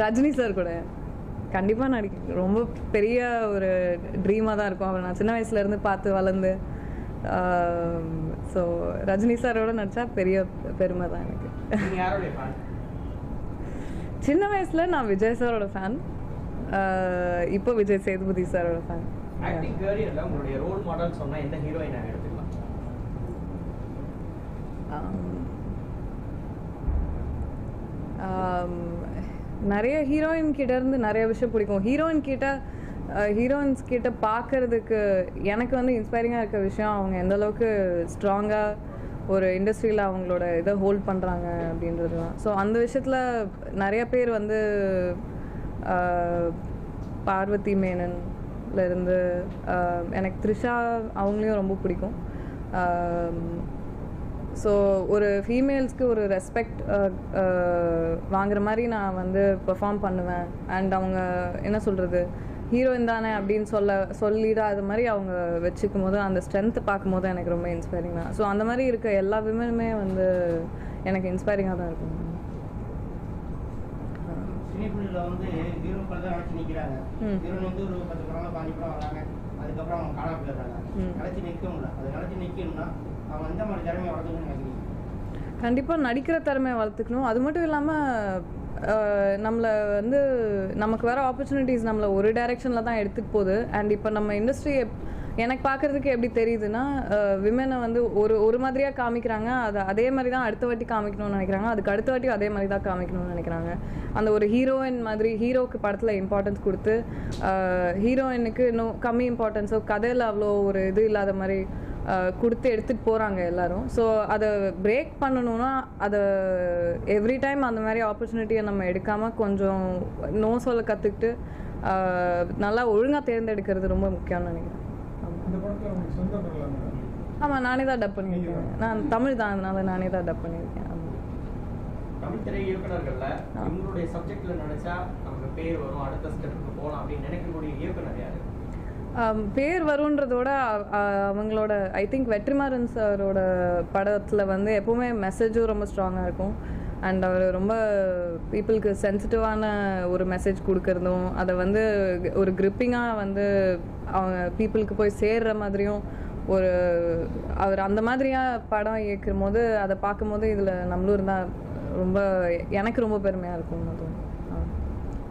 Rajini sir கூட. கண்டிப்பாக நடிக்க ரொம்ப பெரிய ஒரு ட்ரீமாக தான் இருக்கும். அவர் நான் சின்ன வயசுலேருந்து பார்த்து வளர்ந்து ஸோ ரஜினி சாரோட நடித்தா பெரிய பெருமை தான் எனக்கு. சின்ன வயசில் நான் விஜய் சாரோட ஃபேன் இப்போ விஜய் சேதுபதி சாரோட ஃபேன் உங்களுடைய ரோல் மாடல் சொன்னா எந்த ஹீரோயினை எடுத்துக்கலாம். நிறைய ஹீரோயின் கிட்ட இருந்து நிறைய விஷயம் பிடிக்கும். ஹீரோயின் கிட்ட ஹீரோயின்ஸ் கிட்ட பார்க்கறதுக்கு எனக்கு வந்து இன்ஸ்பைரிங்காக இருக்க விஷயம் அவங்க எந்த அளவுக்கு ஸ்ட்ராங்காக ஒரு இண்டஸ்ட்ரியில் அவங்களோட இதை ஹோல்ட் பண்ணுறாங்க அப்படின்றது தான். ஸோ அந்த விஷயத்தில் நிறைய பேர் வந்து பார்வதி மேனன்ல இருந்து எனக்கு த்ரிஷா அவங்களையும் ரொம்ப பிடிக்கும். ஸோ ஒரு ஃபீமேல்ஸ்க்கு ஒரு ரெஸ்பெக்ட் uh, uh, வாங்குற மாதிரி நான் வந்து பெர்ஃபார்ம் பண்ணுவேன். அண்ட் அவங்க என்ன சொல்கிறது ஹீரோயின் தானே அப்படின்னு சொல்ல சொல்லிடாத மாதிரி அவங்க வச்சுக்கும் போது அந்த பார்க்கும் பார்க்கும்போது எனக்கு ரொம்ப இன்ஸ்பைரிங் தான். ஸோ அந்த மாதிரி இருக்க எல்லா விமனுமே வந்து எனக்கு இன்ஸ்பைரிங்காக தான் இருக்கும். சினிஃபீல்டில் வந்து ஹீரோக்கள் தான் நினச்சி நிற்கிறாங்க ம். ஹீரோயின் வந்து ஒரு பத்து படம் பாஞ்சு படம் வராங்க அதுக்கப்புறம் அவங்க காணாம போயிடுறாங்க. நினச்சி நிற்க முடியல அது நினச்சி நிற்கணும்னா அவங்க எந்த மாதிரி திறமையை வளர்த்துக்கணும்னு நினைக்கிறீங்க கண்டிப்பாக நடிக்கிற திறமையை வளர்த்துக்கணும். அது மட்டும் இல்லாமல் நம்மளை வந்து நமக்கு வர ஆப்பர்ச்சுனிட்டிஸ் நம்மளை ஒரு டைரெக்ஷனில் தான் எடுத்துகிட்டு போகுது. அண்ட் இப்போ நம்ம இண்டஸ்ட்ரி எனக்கு பார்க்குறதுக்கு எப்படி தெரியுதுன்னா விமனை வந்து ஒரு ஒரு மாதிரியாக காமிக்கிறாங்க. அதை அதே மாதிரி தான் அடுத்த வாட்டி காமிக்கணும்னு நினைக்கிறாங்க. அதுக்கு அடுத்த வாட்டி அதே மாதிரி தான் காமிக்கணும்னு நினைக்கிறாங்க. அந்த ஒரு ஹீரோயின் மாதிரி ஹீரோக்கு படத்தில் இம்பார்ட்டன்ஸ் கொடுத்து ஹீரோயினுக்கு இன்னும் கம்மி இம்பார்ட்டன்ஸோ கதையில் அவ்வளோ ஒரு இது இல்லாத மாதிரி கொடுத்து எடுத்துகிட்டு போகிறாங்க எல்லோரும். ஸோ அதை பிரேக் பண்ணணும்னா அதை எவ்ரி டைம் அந்த மாதிரி ஆப்பர்ச்சுனிட்டியை நம்ம எடுக்காமல் கொஞ்சம் நோ சொல்ல கற்றுக்கிட்டு நல்லா ஒழுங்காக தேர்ந்தெடுக்கிறது ரொம்ப முக்கியம்னு நினைக்கிறேன். ஆமாம் நானே தான் டப் பண்ணியிருக்கேன். நான் தமிழ் தான் அதனால நானே தான் டப் பண்ணியிருக்கேன். தமிழ் திரை இயக்குனர்கள்ல ஆ. இவங்களுடைய சப்ஜெக்ட்ல நினைச்சா நமக்கு பேர் வரும் அடுத்த ஸ்டெப்புக்கு போகலாம் அப்படின்னு நினைக்கக்கூடிய இயக்குனர் யாரு? பேர் அ- அவங்களோட ஐ திங்க் வெற்றிமாறன் சாரோட படத்தில் வந்து எப்போவுமே மெசேஜும் ரொம்ப ஸ்ட்ராங்காக இருக்கும். அண்ட் அவர் ரொம்ப பீப்புளுக்கு சென்சிட்டிவான ஒரு மெசேஜ் கொடுக்கறதும் அதை வந்து ஒரு கிரிப்பிங்காக வந்து அவங்க பீப்புளுக்கு போய் சேர்ற மாதிரியும் ஒரு அவர் அந்த மாதிரியாக படம் இயக்கும் போது அதை பார்க்கும்போது இதில் நம்மளும் இருந்தால் ரொம்ப எனக்கு ரொம்ப பெருமையாக இருக்கும். அதுவும்